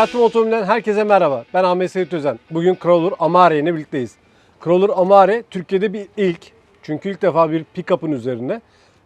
Hayatım Otomobil'den herkese merhaba. Ben Ahmet Seyit Özen. Bugün Crawler Amare ile birlikteyiz. Crawler Amare Türkiye'de bir ilk. Çünkü ilk defa bir pick-up'ın üzerine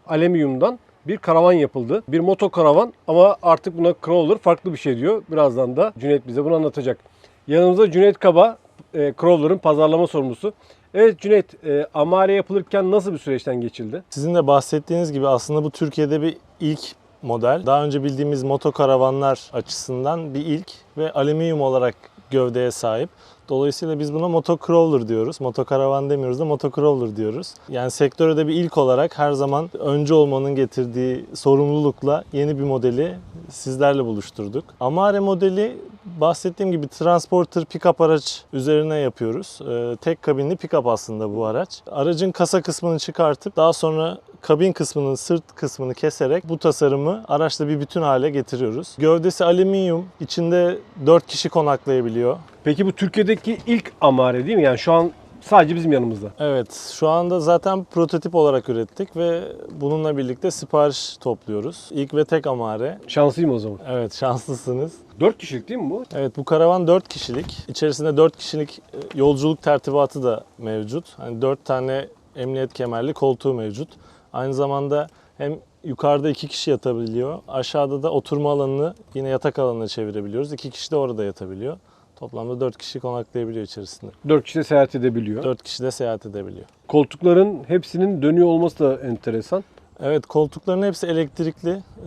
alüminyumdan bir karavan yapıldı. Bir moto karavan ama artık buna Crawler farklı bir şey diyor. Birazdan da Cüneyt bize bunu anlatacak. Yanımızda Cüneyt Kaba, e, Crawler'ın pazarlama sorumlusu. Evet Cüneyt, e, Amare yapılırken nasıl bir süreçten geçildi? Sizin de bahsettiğiniz gibi aslında bu Türkiye'de bir ilk model. Daha önce bildiğimiz motokaravanlar açısından bir ilk ve alüminyum olarak gövdeye sahip. Dolayısıyla biz buna motocrawler diyoruz. Motokaravan demiyoruz da motocrawler diyoruz. Yani sektörde bir ilk olarak her zaman önce olmanın getirdiği sorumlulukla yeni bir modeli sizlerle buluşturduk. Amare modeli bahsettiğim gibi transporter pick-up araç üzerine yapıyoruz. Ee, tek kabinli pick-up aslında bu araç. Aracın kasa kısmını çıkartıp daha sonra kabin kısmının sırt kısmını keserek bu tasarımı araçla bir bütün hale getiriyoruz. Gövdesi alüminyum, içinde 4 kişi konaklayabiliyor. Peki bu Türkiye'deki ilk Amare değil mi? Yani şu an sadece bizim yanımızda. Evet, şu anda zaten prototip olarak ürettik ve bununla birlikte sipariş topluyoruz. İlk ve tek amare. Şanslıyım o zaman. Evet, şanslısınız. 4 kişilik değil mi bu? Evet, bu karavan 4 kişilik. İçerisinde 4 kişilik e, yolculuk tertibatı da mevcut. Hani 4 tane emniyet kemerli koltuğu mevcut. Aynı zamanda hem yukarıda 2 kişi yatabiliyor. Aşağıda da oturma alanını yine yatak alanına çevirebiliyoruz. 2 kişi de orada yatabiliyor. Toplamda 4 kişi konaklayabiliyor içerisinde. 4 kişi de seyahat edebiliyor. 4 kişi de seyahat edebiliyor. Koltukların hepsinin dönüyor olması da enteresan. Evet koltukların hepsi elektrikli. Ee,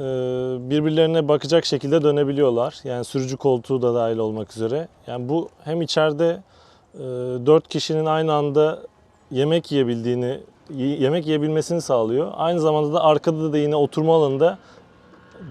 Birbirlerine bakacak şekilde dönebiliyorlar. Yani sürücü koltuğu da dahil olmak üzere. Yani bu hem içeride 4 kişinin aynı anda yemek yiyebildiğini, yemek yiyebilmesini sağlıyor. Aynı zamanda da arkada da yine oturma alanında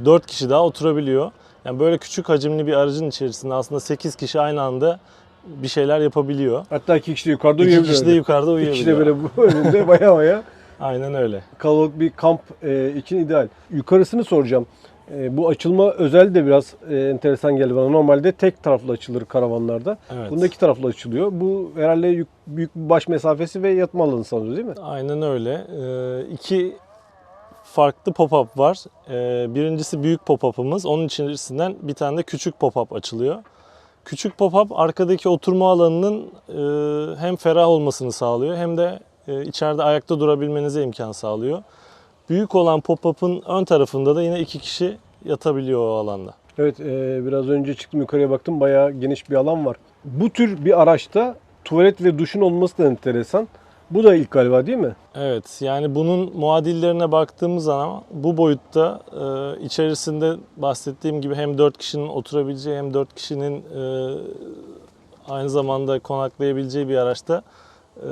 4 kişi daha oturabiliyor. Yani böyle küçük hacimli bir aracın içerisinde aslında 8 kişi aynı anda bir şeyler yapabiliyor. Hatta iki kişi de yukarıda İki uyuyabiliyor. kişi de yukarıda İki uyuyabiliyor. kişi de böyle bu önünde baya baya Aynen öyle. kalabalık bir kamp e, için ideal. Yukarısını soracağım. E, bu açılma özel de biraz e, enteresan geldi bana. Normalde tek taraflı açılır karavanlarda. Evet. Bunda iki taraflı açılıyor. Bu herhalde yük- büyük bir baş mesafesi ve yatma alanı sanırım değil mi? Aynen öyle. Ee, iki farklı pop-up var. Ee, birincisi büyük pop-up'ımız. Onun içerisinden bir tane de küçük pop-up açılıyor. Küçük pop-up arkadaki oturma alanının e, hem ferah olmasını sağlıyor hem de e, içeride ayakta durabilmenize imkan sağlıyor. Büyük olan pop-up'ın ön tarafında da yine iki kişi yatabiliyor o alanda. Evet e, biraz önce çıktım yukarıya baktım bayağı geniş bir alan var. Bu tür bir araçta tuvalet ve duşun olması da enteresan. Bu da ilk galiba değil mi? Evet yani bunun muadillerine baktığımız zaman bu boyutta e, içerisinde bahsettiğim gibi hem 4 kişinin oturabileceği hem 4 kişinin e, aynı zamanda konaklayabileceği bir araçta e,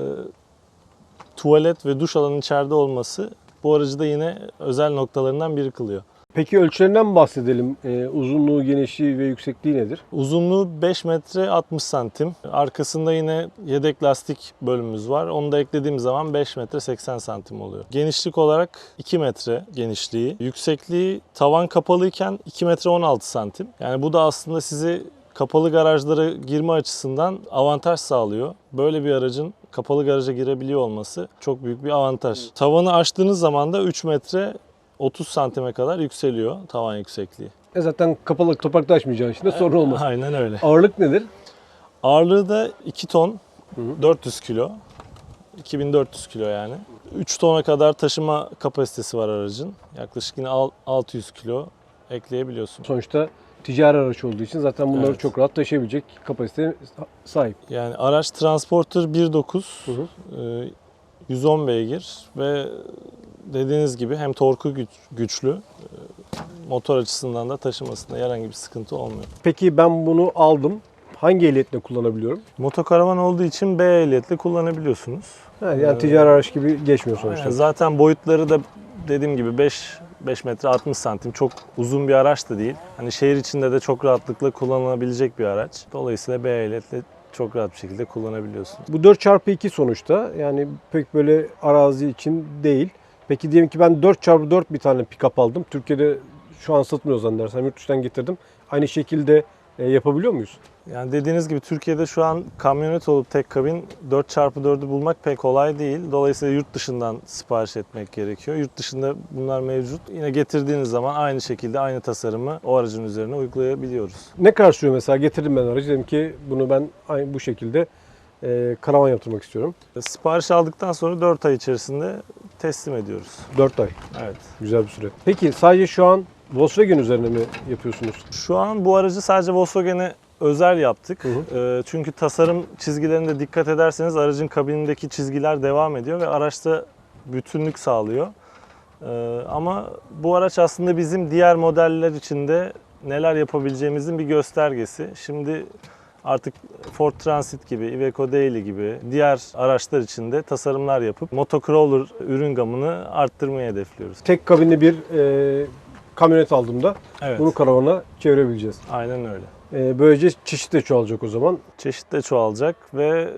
tuvalet ve duş alanı içeride olması bu aracı da yine özel noktalarından biri kılıyor. Peki ölçülerinden bahsedelim. E, uzunluğu, genişliği ve yüksekliği nedir? Uzunluğu 5 metre 60 santim. Arkasında yine yedek lastik bölümümüz var. Onu da eklediğim zaman 5 metre 80 santim oluyor. Genişlik olarak 2 metre genişliği. Yüksekliği tavan kapalıyken 2 metre 16 santim. Yani bu da aslında sizi kapalı garajlara girme açısından avantaj sağlıyor. Böyle bir aracın kapalı garaja girebiliyor olması çok büyük bir avantaj. Tavanı açtığınız zaman da 3 metre 30 santime kadar yükseliyor tavan yüksekliği. E zaten kapalı toprakta açmayacağın için de sorun olmaz. Aynen öyle. Ağırlık nedir? Ağırlığı da 2 ton, Hı hı. 400 kilo. 2400 kilo yani. 3 tona kadar taşıma kapasitesi var aracın. Yaklaşık yine al- 600 kilo ekleyebiliyorsun. Sonuçta ticari araç olduğu için zaten bunları Evet. çok rahat taşıyabilecek kapasiteye sahip. Yani araç Transporter 1.9, Hı hı. e, 110 beygir ve dediğiniz gibi hem torku güç- güçlü, e, motor açısından da taşımasında herhangi bir sıkıntı olmuyor. Peki ben bunu aldım. Hangi ehliyetle kullanabiliyorum? Motokaravan olduğu için B ehliyetle kullanabiliyorsunuz. Ha, yani ticari araç gibi geçmiyor sonuçta. Aynen, zaten boyutları da dediğim gibi 5 5 metre 60 santim çok uzun bir araç da değil. Hani şehir içinde de çok rahatlıkla kullanılabilecek bir araç. Dolayısıyla B ehliyetle çok rahat bir şekilde kullanabiliyorsun. Bu 4x2 sonuçta yani pek böyle arazi için değil. Peki diyelim ki ben 4x4 bir tane pick-up aldım. Türkiye'de şu an satmıyor zannedersem yurt dışından getirdim. Aynı şekilde e, yapabiliyor muyuz? Yani dediğiniz gibi Türkiye'de şu an kamyonet olup tek kabin 4x4'ü bulmak pek kolay değil. Dolayısıyla yurt dışından sipariş etmek gerekiyor. Yurt dışında bunlar mevcut. Yine getirdiğiniz zaman aynı şekilde aynı tasarımı o aracın üzerine uygulayabiliyoruz. Ne kadar sürüyor mesela getirdim ben aracı dedim ki bunu ben aynı bu şekilde e, karavan yaptırmak istiyorum. Sipariş aldıktan sonra 4 ay içerisinde teslim ediyoruz. 4 ay. Evet. Güzel bir süre. Peki sadece şu an Volkswagen üzerine mi yapıyorsunuz? Şu an bu aracı sadece Volkswagen'e özel yaptık. Hı hı. Ee, çünkü tasarım çizgilerinde dikkat ederseniz aracın kabinindeki çizgiler devam ediyor ve araçta bütünlük sağlıyor. Ee, ama bu araç aslında bizim diğer modeller için de neler yapabileceğimizin bir göstergesi. Şimdi artık Ford Transit gibi, Iveco Daily gibi diğer araçlar için de tasarımlar yapıp motocrawler ürün gamını arttırmayı hedefliyoruz. Tek kabinli bir e, kamyonet aldığımda Evet, bunu karavana çevirebileceğiz. aynen öyle. E, böylece çeşit de çoğalacak o zaman. çeşit de çoğalacak ve e,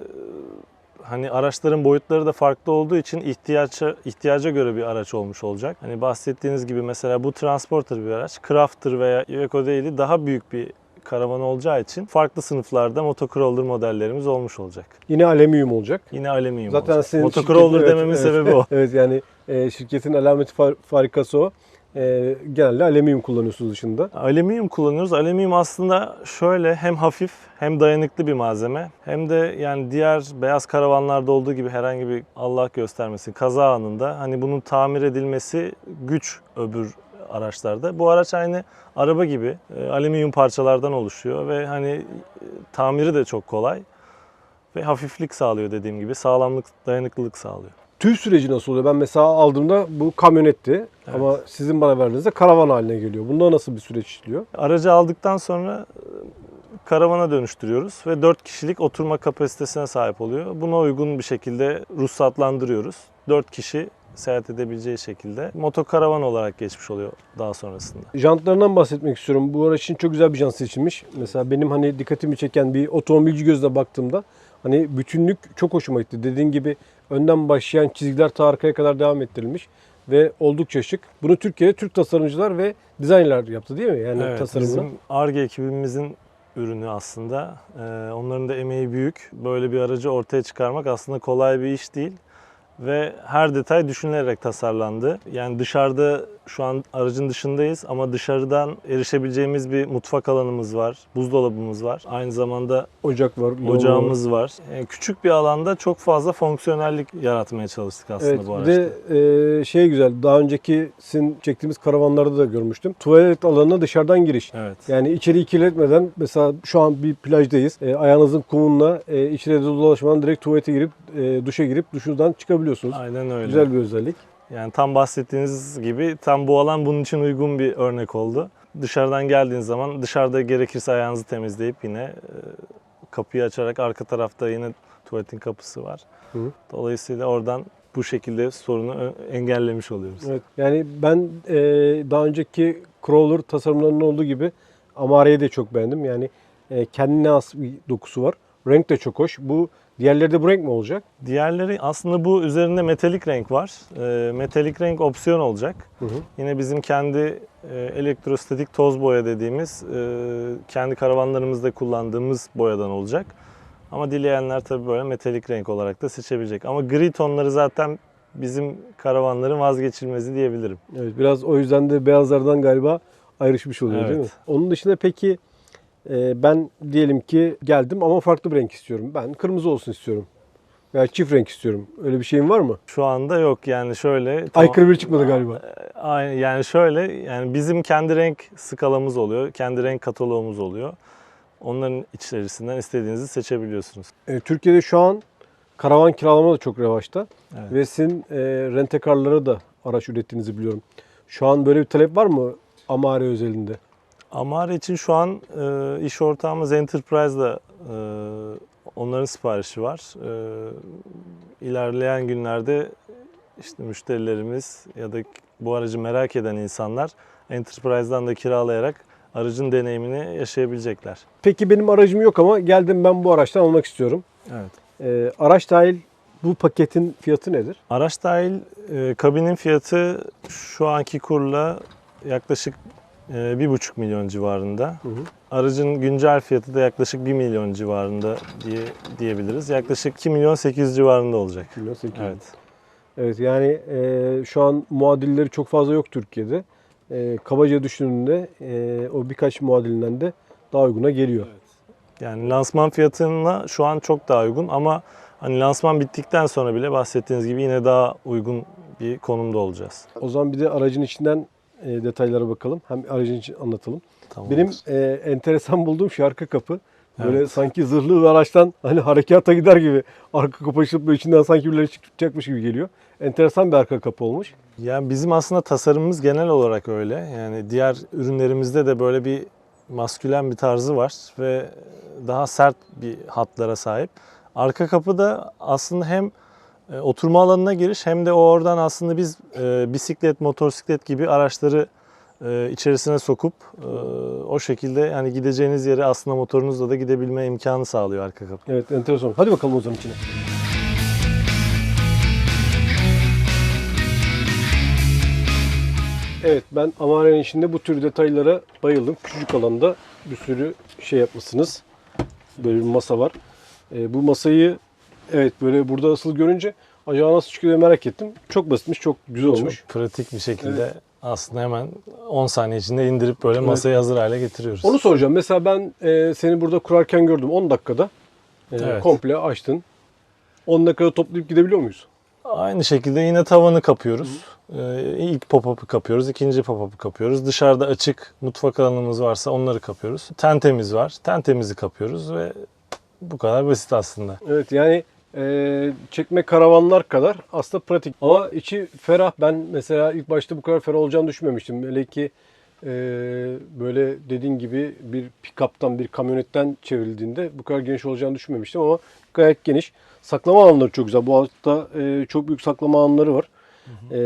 hani araçların boyutları da farklı olduğu için ihtiyaca ihtiyaca göre bir araç olmuş olacak. Hani bahsettiğiniz gibi mesela bu transporter bir araç. Crafter veya Iveco değil daha büyük bir karavan olacağı için farklı sınıflarda motocrawler modellerimiz olmuş olacak. Yine alüminyum olacak. Yine alüminyum Zaten olacak. senin Motocrawler şirketin- dememin evet. sebebi o. evet yani e, şirketin alameti far- farikası o. E, genelde alüminyum kullanıyorsunuz dışında. Alüminyum kullanıyoruz. Alüminyum aslında şöyle hem hafif hem dayanıklı bir malzeme. Hem de yani diğer beyaz karavanlarda olduğu gibi herhangi bir Allah göstermesin kaza anında hani bunun tamir edilmesi güç öbür araçlarda. Bu araç aynı araba gibi e, alüminyum parçalardan oluşuyor ve hani e, tamiri de çok kolay ve hafiflik sağlıyor dediğim gibi sağlamlık, dayanıklılık sağlıyor. Tüy süreci nasıl oluyor? Ben mesela aldığımda bu kamyonetti ama sizin bana verdiğinizde karavan haline geliyor. Bunda nasıl bir süreç işliyor? Aracı aldıktan sonra e, karavana dönüştürüyoruz ve 4 kişilik oturma kapasitesine sahip oluyor. Buna uygun bir şekilde ruhsatlandırıyoruz. 4 kişi seyahat edebileceği şekilde motokaravan olarak geçmiş oluyor daha sonrasında. Jantlarından bahsetmek istiyorum. Bu araç için çok güzel bir jant seçilmiş. Mesela benim hani dikkatimi çeken bir otomobilci gözle baktığımda hani bütünlük çok hoşuma gitti. Dediğin gibi önden başlayan çizgiler ta arkaya kadar devam ettirilmiş ve oldukça şık. Bunu Türkiye'de Türk tasarımcılar ve dizaynlar yaptı değil mi? Yani Evet, tasarımını. bizim ARGE ekibimizin ürünü aslında. Ee, onların da emeği büyük. Böyle bir aracı ortaya çıkarmak aslında kolay bir iş değil. Ve her detay düşünülerek tasarlandı. Yani dışarıda şu an aracın dışındayız ama dışarıdan erişebileceğimiz bir mutfak alanımız var, buzdolabımız var. Aynı zamanda Ocak var. var. ocağımız var. Yani küçük bir alanda çok fazla fonksiyonellik yaratmaya çalıştık aslında Evet, bu bir araçta. de e, şey güzel. Daha önceki sizin çektiğimiz karavanlarda da görmüştüm. Tuvalet alanına dışarıdan giriş. Evet. Yani içeriği kirletmeden mesela şu an bir plajdayız. E, ayağınızın kumunla e, içine dolaşmadan direkt tuvalete girip e, duşa girip duşundan çıkabiliyorsunuz. Aynen öyle. Güzel bir özellik. Yani tam bahsettiğiniz gibi tam bu alan bunun için uygun bir örnek oldu. Dışarıdan geldiğiniz zaman dışarıda gerekirse ayağınızı temizleyip yine e, kapıyı açarak arka tarafta yine tuvaletin kapısı var. Hı. Dolayısıyla oradan bu şekilde sorunu ö- engellemiş oluyoruz. Evet. Yani ben e, daha önceki crawler tasarımlarının olduğu gibi Amare'yi de çok beğendim. Yani e, kendine has bir dokusu var. Renk de çok hoş. Bu diğerleri de bu renk mi olacak? Diğerleri aslında bu üzerinde metalik renk var. E, metalik renk opsiyon olacak. Hı hı. Yine bizim kendi e, elektrostatik toz boya dediğimiz e, kendi karavanlarımızda kullandığımız boyadan olacak. Ama dileyenler tabii böyle metalik renk olarak da seçebilecek. Ama gri tonları zaten bizim karavanların vazgeçilmezi diyebilirim. Evet, biraz o yüzden de beyazlardan galiba ayrışmış oluyor değil mi? Evet. Onun dışında peki ben diyelim ki geldim ama farklı bir renk istiyorum. Ben kırmızı olsun istiyorum. Veya çift renk istiyorum. Öyle bir şeyin var mı? Şu anda yok yani şöyle. tamam- Aykırı bir çıkmadı galiba. Aynen yani şöyle yani bizim kendi renk skalamız oluyor. Kendi renk kataloğumuz oluyor. Onların içerisinden istediğinizi seçebiliyorsunuz. E, Türkiye'de şu an karavan kiralama da çok revaçta. Evet. Ve sizin e, rentekarlara da araç ürettiğinizi biliyorum. Şu an böyle bir talep var mı Amare özelinde? Amare için şu an e, iş ortağımız Enterprise'da e, onların siparişi var. E, ilerleyen günlerde işte müşterilerimiz ya da bu aracı merak eden insanlar Enterprise'dan da kiralayarak aracın deneyimini yaşayabilecekler. Peki benim aracım yok ama geldim ben bu araçtan almak istiyorum. Evet. E, araç dahil bu paketin fiyatı nedir? Araç dahil e, kabinin fiyatı şu anki kurla yaklaşık e, 1,5 milyon civarında. Hı hı. Aracın güncel fiyatı da yaklaşık 1 milyon civarında diye diyebiliriz. Yaklaşık 2 milyon 8 civarında olacak. 2 milyon 800. Evet. Evet yani e, şu an muadilleri çok fazla yok Türkiye'de. E, kabaca düşündüğünde e, o birkaç muadilinden de daha uyguna geliyor. Yani lansman fiyatına şu an çok daha uygun ama hani lansman bittikten sonra bile bahsettiğiniz gibi yine daha uygun bir konumda olacağız. O zaman bir de aracın içinden e, detaylara bakalım. Hem aracın için anlatalım. Tamam. Benim e, enteresan bulduğum şu arka kapı. Böyle Evet. sanki zırhlı bir araçtan hani harekata gider gibi arka kapı açılıp içinden sanki birileri çıkacakmış gibi geliyor. Enteresan bir arka kapı olmuş. Yani bizim aslında tasarımımız genel olarak öyle. Yani diğer ürünlerimizde de böyle bir maskülen bir tarzı var ve daha sert bir hatlara sahip. Arka kapı da aslında hem e, oturma alanına giriş hem de oradan aslında biz e, bisiklet, motosiklet gibi araçları e, içerisine sokup e, o şekilde yani gideceğiniz yere aslında motorunuzla da gidebilme imkanı sağlıyor arka kapı. Evet enteresan. Hadi bakalım o zaman içine. Evet ben Amare'nin içinde bu tür detaylara bayıldım. Küçücük alanda bir sürü şey yapmışsınız. Böyle bir masa var. Ee, bu masayı evet böyle burada asıl görünce acaba nasıl çıkıyor diye merak ettim. Çok basitmiş, çok güzel olmuş. Çok pratik bir şekilde aslında hemen 10 saniye içinde indirip böyle masayı hazır hale getiriyoruz. Onu soracağım. Mesela ben e, seni burada kurarken gördüm 10 dakikada. E, Evet. Komple açtın. 10 dakikada toplayıp gidebiliyor muyuz? Aynı şekilde yine tavanı kapıyoruz. Ee, ilk pop-up'ı kapıyoruz, ikinci pop-up'ı kapıyoruz. Dışarıda açık mutfak alanımız varsa onları kapıyoruz. Tentemiz var, tentemizi kapıyoruz ve bu kadar basit aslında. Evet yani e, çekme karavanlar kadar aslında pratik. Ama içi ferah. Ben mesela ilk başta bu kadar ferah olacağını düşünmemiştim. Hele ki e, böyle dediğin gibi bir pick-up'tan, bir kamyonetten çevrildiğinde bu kadar geniş olacağını düşünmemiştim ama gayet geniş. Saklama alanları çok güzel. Bu altta e, çok büyük saklama alanları var. E,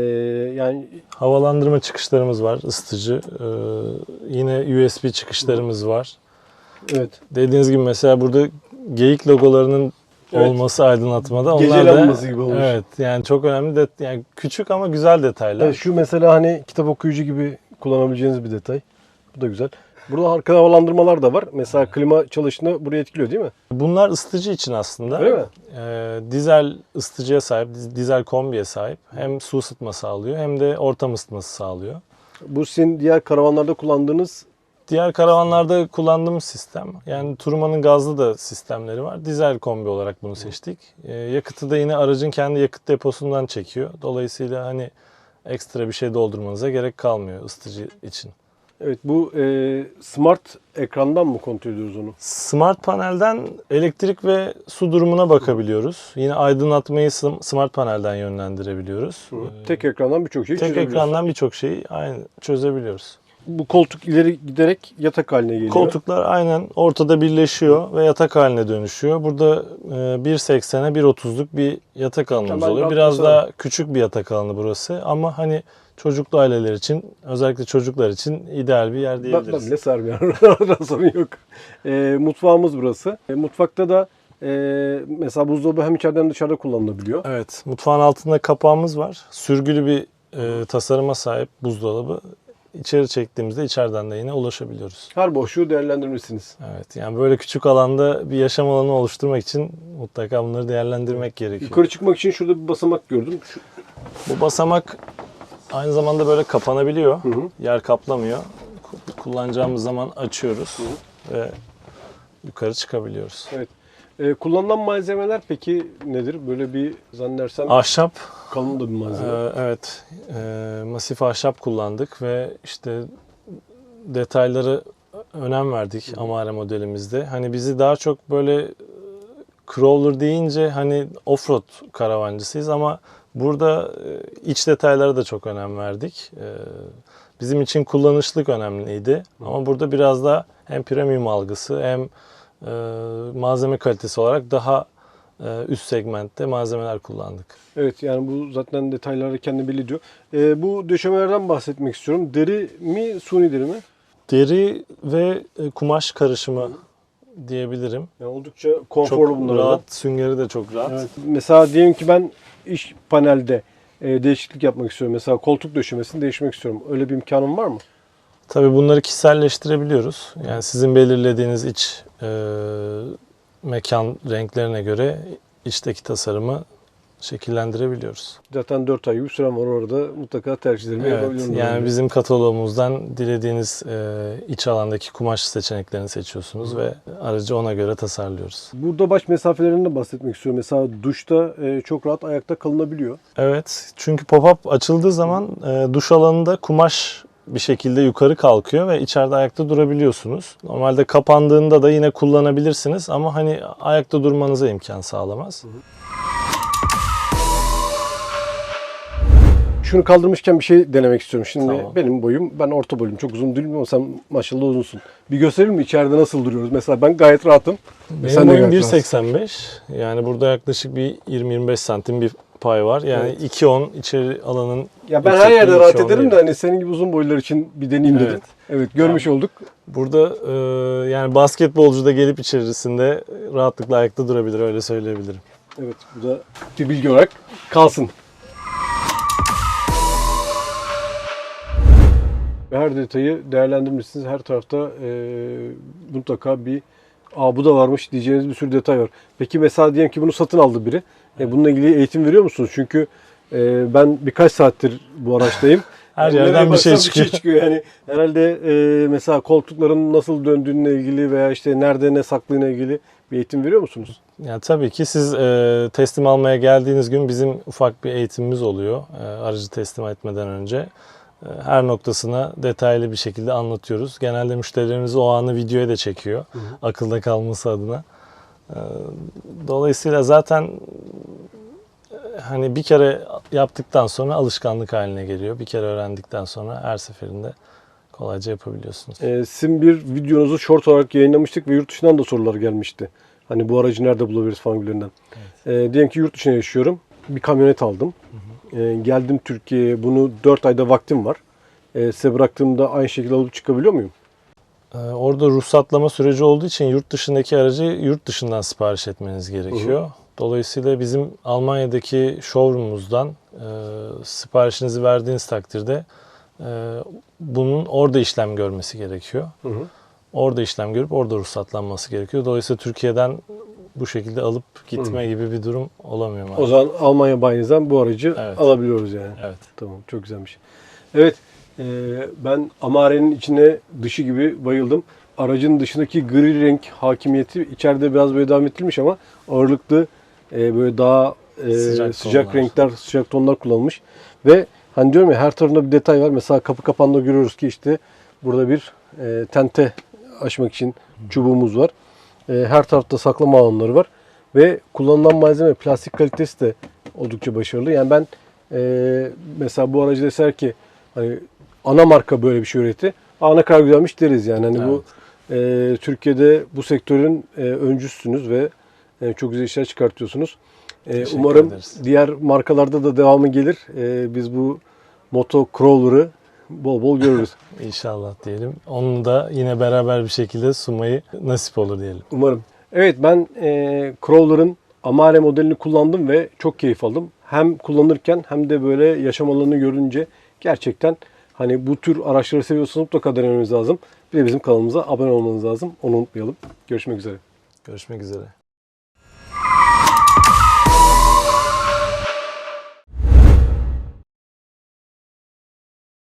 yani Havalandırma çıkışlarımız var, ısıtıcı. Ee, yine USB çıkışlarımız var. evet Dediğiniz gibi mesela burada geyik logolarının Evet. olması aydınlatmada Gece onlar da lambası gibi olmuş. Evet yani çok önemli de yani küçük ama güzel detaylar. Evet, şu mesela hani kitap okuyucu gibi kullanabileceğiniz bir detay. Bu da güzel. Burada arka havalandırmalar da var. Mesela klima çalıştığında buraya etkiliyor değil mi? Bunlar ısıtıcı için aslında. Öyle mi? Ee, dizel ısıtıcıya sahip, diz- dizel kombiye sahip. Hem su ısıtma sağlıyor hem de ortam ısıtması sağlıyor. Bu sizin diğer karavanlarda kullandığınız Diğer karavanlarda kullandığımız sistem, yani Turman'ın gazlı da sistemleri var. Dizel kombi olarak bunu seçtik. Ee, yakıtı da yine aracın kendi yakıt deposundan çekiyor. Dolayısıyla hani ekstra bir şey doldurmanıza gerek kalmıyor ısıtıcı için. Evet bu e, smart ekrandan mı kontrol ediyoruz onu? Smart panelden elektrik ve su durumuna bakabiliyoruz. Yine aydınlatmayı sm- smart panelden yönlendirebiliyoruz. Ee, Tek ekrandan birçok şeyi Tek çözebiliyoruz. ekrandan birçok şeyi aynı çözebiliyoruz. Bu koltuk ileri giderek yatak haline geliyor. Koltuklar aynen ortada birleşiyor ve yatak haline dönüşüyor. Burada e, 1.80'e 1.30'luk bir yatak alanımız Hemen oluyor. Biraz daha küçük bir yatak alanı burası ama hani çocuklu aileler için özellikle çocuklar için ideal bir yer Ben, ben diyebiliriz. bile sığarmıyor. Orada sorun yok. E, mutfağımız burası. E, mutfakta da e, mesela buzdolabı hem içeriden dışarıda kullanılabiliyor. Evet, mutfağın altında kapağımız var. Sürgülü bir e, tasarıma sahip buzdolabı. İçeri çektiğimizde içeriden de yine ulaşabiliyoruz. Her boşluğu değerlendirmişsiniz. Evet, yani böyle küçük alanda bir yaşam alanı oluşturmak için mutlaka bunları değerlendirmek gerekiyor. Yukarı çıkmak için şurada bir basamak gördüm. Şu, Bu basamak aynı zamanda böyle kapanabiliyor. hı. Yer kaplamıyor. Ku- Kullanacağımız zaman açıyoruz ve yukarı çıkabiliyoruz. e, kullanılan malzemeler peki nedir? Böyle bir zannedersem Ahşap, kalın da bir malzeme. e, evet, e, masif ahşap kullandık ve işte detayları önem verdik Amare modelimizde. Hani bizi daha çok böyle e, crawler deyince hani offroad karavancısıyız ama burada e, iç detaylara da çok önem verdik. E, Bizim için kullanışlık önemliydi ama burada biraz da hem premium algısı hem e, malzeme kalitesi olarak daha üst segmentte malzemeler kullandık. Evet yani bu zaten detayları kendi belli ediyor. E, bu döşemelerden bahsetmek istiyorum. Deri mi, suni deri mi? Deri ve e, kumaş karışımı diyebilirim. Yani oldukça konforlu bunlar. da. rahat, süngeri de çok rahat. Evet. Mesela diyelim ki ben iş panelde e, değişiklik yapmak istiyorum. Mesela koltuk döşemesini değiştirmek istiyorum. Öyle bir imkanım var mı? Tabii bunları kişiselleştirebiliyoruz. Yani sizin belirlediğiniz iç e, mekan renklerine göre içteki tasarımı şekillendirebiliyoruz. Zaten 4 ay gibi süren var orada mutlaka tercihlerimi Evet, yapabiliyorum. yani bizim katalogumuzdan dilediğiniz e, iç alandaki kumaş seçeneklerini seçiyorsunuz ve aracı ona göre tasarlıyoruz. Burada baş mesafelerinden bahsetmek istiyorum. Mesela duşta e, çok rahat ayakta kalınabiliyor. Evet, çünkü pop-up açıldığı zaman e, duş alanında kumaş bir şekilde yukarı kalkıyor ve içeride ayakta durabiliyorsunuz. Normalde kapandığında da yine kullanabilirsiniz ama hani ayakta durmanıza imkan sağlamaz. Şunu kaldırmışken bir şey denemek istiyorum. Şimdi Tamam. benim boyum, ben orta boyum. Çok uzun değilim ama sen maşallah uzunsun. Bir gösterelim mi içeride nasıl duruyoruz? Mesela ben gayet rahatım. Benim Sen de boyum gayet rahatsın. 1.85. Yani burada yaklaşık bir 20-25 santim bir pay var. Yani Evet. 2.10 içeri alanın Ya ben her yerde rahat ederim de hani senin gibi uzun boylular için bir deneyeyim dedim. Evet. Evet görmüş olduk. Burada e, yani basketbolcu da gelip içerisinde rahatlıkla ayakta durabilir öyle söyleyebilirim. Evet bu da bir bilgi olarak kalsın. Her detayı değerlendirmişsiniz. Her tarafta e, mutlaka bir Aa bu da varmış diyeceğiniz bir sürü detay var. Peki mesela diyelim ki bunu satın aldı biri. E, bununla ilgili eğitim veriyor musunuz? Çünkü e, ben birkaç saattir bu araçtayım. Her yerden bir şey çıkıyor. çıkıyor. Yani herhalde e, mesela koltukların nasıl döndüğüne ilgili veya işte nerede ne saklığına ilgili bir eğitim veriyor musunuz? Ya tabii ki siz e, teslim almaya geldiğiniz gün bizim ufak bir eğitimimiz oluyor. E, aracı teslim etmeden önce. E, her noktasına detaylı bir şekilde anlatıyoruz. Genelde müşterilerimiz o anı videoya da çekiyor. Akılda kalması adına. Dolayısıyla zaten hani bir kere yaptıktan sonra alışkanlık haline geliyor. Bir kere öğrendikten sonra her seferinde kolayca yapabiliyorsunuz. E, sizin bir videonuzu short olarak yayınlamıştık ve yurt dışından da sorular gelmişti. Hani bu aracı nerede bulabiliriz falan gibilerinden. E, diyelim ki yurt dışına yaşıyorum. Bir kamyonet aldım. E, geldim Türkiye'ye. Bunu 4 ayda vaktim var. E, size bıraktığımda aynı şekilde alıp çıkabiliyor muyum? Ee, Orada ruhsatlama süreci olduğu için yurt dışındaki aracı yurt dışından sipariş etmeniz gerekiyor. Dolayısıyla bizim Almanya'daki showroom'umuzdan e, siparişinizi verdiğiniz takdirde e, bunun orada işlem görmesi gerekiyor. Hı hı. Orada işlem görüp orada ruhsatlanması gerekiyor. Dolayısıyla Türkiye'den bu şekilde alıp gitme gibi bir durum olamıyor O maalesef. zaman Almanya bayinizden bu aracı Evet. alabiliyoruz yani. Evet. Tamam çok güzelmiş. Evet e, ben Amare'nin içine dışı gibi bayıldım. Aracın dışındaki gri renk hakimiyeti içeride biraz böyle devam ettirilmiş ama ağırlıklı e, böyle daha e, sıcak, Sıcak tonlar. renkler, sıcak tonlar kullanılmış. Ve hani diyorum ya her tarafında bir detay var. Mesela kapı kapağında görüyoruz ki işte burada bir e, tente açmak için çubuğumuz var. E, her tarafta saklama alanları var. Ve kullanılan malzeme plastik kalitesi de oldukça başarılı. Yani ben e, mesela bu aracı deser ki hani ana marka böyle bir şey üretti. Aa ne kadar güzelmiş deriz yani. Hani bu e, Türkiye'de bu sektörün e, öncüsünüz ve e, çok güzel işler çıkartıyorsunuz. E, umarım ederiz. diğer markalarda da devamı gelir. E, biz bu Moto Crawler'ı bol bol görürüz. İnşallah diyelim. Onu da yine beraber bir şekilde sunmayı nasip olur diyelim. Umarım. Evet ben e, Crawler'ın Amare modelini kullandım ve çok keyif aldım. Hem kullanırken hem de böyle yaşam alanını görünce gerçekten hani bu tür araçları seviyorsanız mutlaka denemeniz lazım. Bir de bizim kanalımıza abone olmanız lazım. Onu unutmayalım. Görüşmek üzere. Görüşmek üzere.